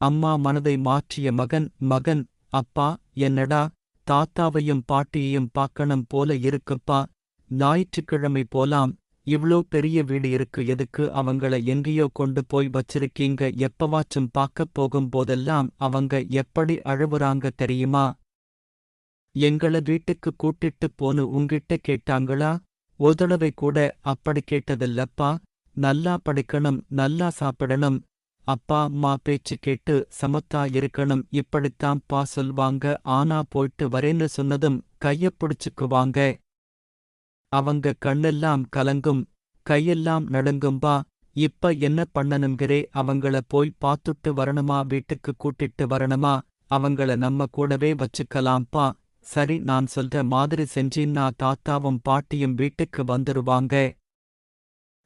அம்மா மனதை மாற்றிய மகன் மகன் அப்பா என்னடா தாத்தாவையும் பாட்டியையும் பார்க்கணும் போல இருக்குப்பா ஞாயிற்றுக்கிழமை போலாம் இவ்ளோ பெரிய வீடு இருக்கு எதுக்கு அவங்கள எங்கேயோ கொண்டு போய் வச்சிருக்கீங்க எப்பவாச்சும் பார்க்கப் போகும் போதெல்லாம் அவங்க எப்படி அழுவுறாங்க தெரியுமா? எங்கள வீட்டுக்கு கூட்டிட்டு போனு உங்கிட்ட கேட்டாங்களா? ஒரு தடவை கூட அப்படி கேட்டதில்லப்பா நல்லா படிக்கணும் நல்லா சாப்பிடணும் அப்பா அம்மா பேச்சு கேட்டு சமத்தா இருக்கணும் இப்படித்தான் பா சொல்வாங்க ஆனா போயிட்டு வரேன்னு சொன்னதும் கைய பிடிச்சுக்குவாங்க அவங்க கண்ணெல்லாம் கலங்கும் கையெல்லாம் நடுங்கும்பா இப்ப என்ன பண்ணணுங்கிறே அவங்கள போய் பார்த்துட்டு வரணுமா வீட்டுக்கு கூட்டிட்டு வரணுமா அவங்கள நம்ம கூடவே வச்சுக்கலாம்ப்பா சரி நான் சொல்ற மாதிரி செஞ்சின்னா தாத்தாவும் பாட்டியும் வீட்டுக்கு வந்துருவாங்க.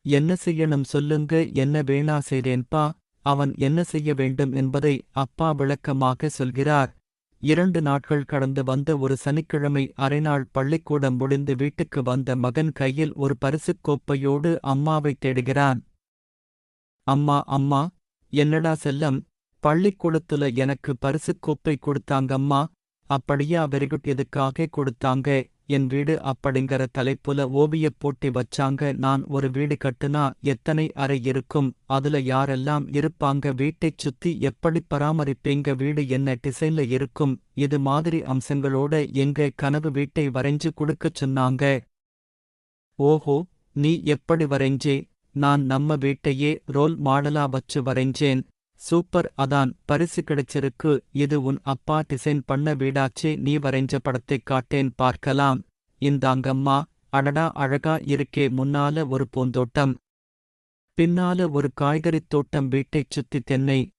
என்ன செய்யணும் சொல்லுங்க என்ன வேணா செய்றேன்பா அவன் என்ன செய்ய வேண்டும் என்பதை அப்பா விளக்கமாக சொல்கிறார். இரண்டு நாட்கள் கடந்து வந்த ஒரு சனிக்கிழமை அரைநாள் பள்ளிக்கூடம் முடிந்து வீட்டுக்கு வந்த மகன் கையில் ஒரு பரிசுக் கோப்பையோடு அம்மாவை தேடுகிறான். அம்மா அம்மா என்னடா செல்லம் பள்ளிக்கூடத்துல எனக்கு பரிசுக் கோப்பை கொடுத்தாங்கம்மா அப்படியா வெறிகுட் எதுக்காக கொடுத்தாங்க? என் வீடு அப்படிங்கிற தலைப்புல ஓவியப் போட்டி வச்சாங்க. நான் ஒரு வீடு கட்டுனா எத்தனை அறை இருக்கும்? அதுல யாரெல்லாம் இருப்பாங்க? வீட்டைச் சுத்தி எப்படி பராமரிப்பீங்க? வீடு என்ன டிசைன்ல இருக்கும்? இது மாதிரி அம்சங்களோட எங்க கனவு வீட்டை வரைஞ்சு கொடுக்கச் சொன்னாங்க. ஓஹோ நீ எப்படி வரைஞ்சே? நான் நம்ம வீட்டையே ரோல் மாடலா வச்சு வரைஞ்சேன். சூப்பர் அதான் பரிசு கிடைச்சிருக்கு. இது உன் அப்பா டிசைன் பண்ண வீடாச்சே நீ வரைஞ்ச படத்தைக் காட்டேன் பார்க்கலாம். இந்தாங்கம்மா அடடா அழகா இருக்கே முன்னால ஒரு பூந்தோட்டம். பின்னால ஒரு காய்கறித் தோட்டம் வீட்டைச் சுத்தி தென்னை.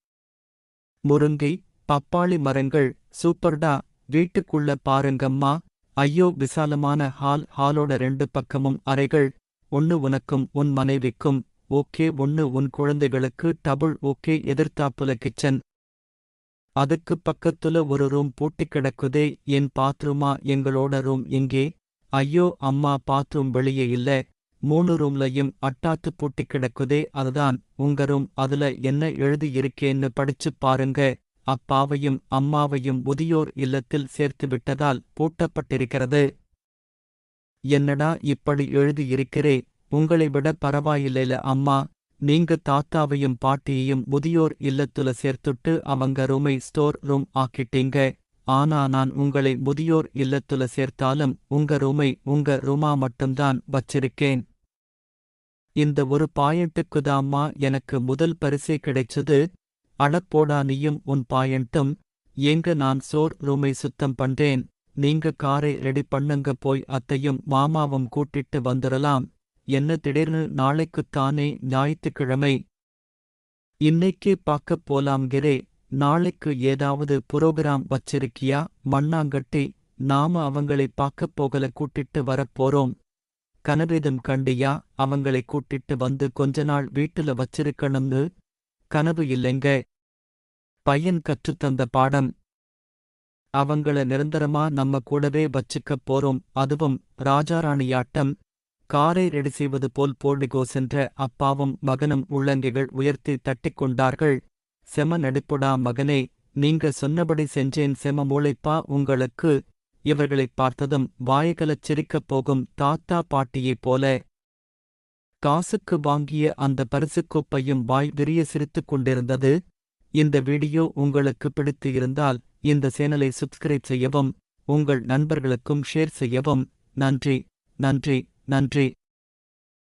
முருங்கை பப்பாளி மரங்கள் சூப்பர்டா. வீட்டுக்குள்ள பாருங்கம்மா. ஐயோ விசாலமான ஹால் ஹாலோட ரெண்டு பக்கமும் அறைகள். ஒன்னு உனக்கும் உன் மனைவிக்கும். ஓகே ஒன்னு உன் குழந்தைகளுக்கு டபுள் ஓகே எதிர்த்தாப்புல கிச்சன் அதுக்கு பக்கத்துல ஒரு ரூம் பூட்டி கிடக்குதே என் பாத்ரூமா எங்களோட ரூம் எங்கே? ஐயோ அம்மா பாத்ரூம் வெளியே இல்ல. மூணு ரூம்லயும் அட்டாத்து பூட்டி கிடக்குதே அதுதான் உங்க ரூம். அதுல என்ன எழுதி இருக்கேன்னு படிச்சு பாருங்க. அப்பாவையும் அம்மாவையும் முதியோர் இல்லத்தில் சேர்த்து விட்டதால் பூட்டப்பட்டிருக்கிறது. என்னடா இப்படி எழுதியிருக்கிறே உங்களை விட பரவாயில்லைல அம்மா. நீங்க தாத்தாவையும் பாட்டியையும் முதியோர் இல்லத்துல சேர்த்துட்டு அவங்க ரூமை ஸ்டோர் ரூம் ஆக்கிட்டீங்க. ஆனா நான் உங்களை முதியோர் இல்லத்துல சேர்த்தாலும் உங்க ரூமை உங்க ரூமா மட்டும்தான் வச்சிருக்கேன். இந்த ஒரு பாயிண்ட்டுக்குதாம்மா எனக்கு முதல் பரிசே கிடைச்சது. அடப்போடா நீயும் உன் பாயிண்ட்டும். எங்க நான் சோர் ரூமை சுத்தம் பண்றேன். நீங்க காரை ரெடி பண்ணுங்க போய் அத்தையும் மாமாவும் கூட்டிட்டு வந்துடலாம் என்ன திடீர்னு நாளைக்குத்தானே ஞாயிற்றுக்கிழமை? இன்னைக்கே பார்க்கப் போலாம்கிறே நாளைக்கு ஏதாவது புரோகிராம் வச்சிருக்கியா? மண்ணாங்கட்டி நாம அவங்களை பார்க்கப் போகல கூட்டிட்டு வரப்போறோம் கனவிதம் கண்டியா? அவங்களை கூட்டிட்டு வந்து கொஞ்ச நாள் வீட்டுல வச்சிருக்கணும்னு? கனவு இல்லைங்க. பையன் கற்றுத்தந்த பாடம். அவங்கள நிரந்தரமா நம்ம கூடவே வச்சுக்கப் போறோம். அதுவும் ராஜாராணியாட்டம் காரை ரெடி செய்வது போல் போர்டிகோ சென்ற அப்பாவும் மகனும் உள்ளங்கைகள் உயர்த்தி தட்டிக் கொண்டார்கள். செம நடிப்புடா மகனே நீங்க சொன்னபடி செஞ்சேன். செம மூளைப்பா உங்களுக்கு இவர்களைப் பார்த்ததும் வாயகலச் சிரிக்கப் போகும் தாத்தா பாட்டியைப் போல. காசுக்கு வாங்கிய அந்த பரிசுக் கோப்பையும் வாய் விரிய சிரித்துக் கொண்டிருந்தது. இந்த வீடியோ உங்களுக்கு பிடித்து இருந்தால் இந்த சேனலை சப்ஸ்கிரைப் செய்யவும் உங்கள் நண்பர்களுக்கும் ஷேர் செய்யவும். நன்றி நன்றி. நன்றி.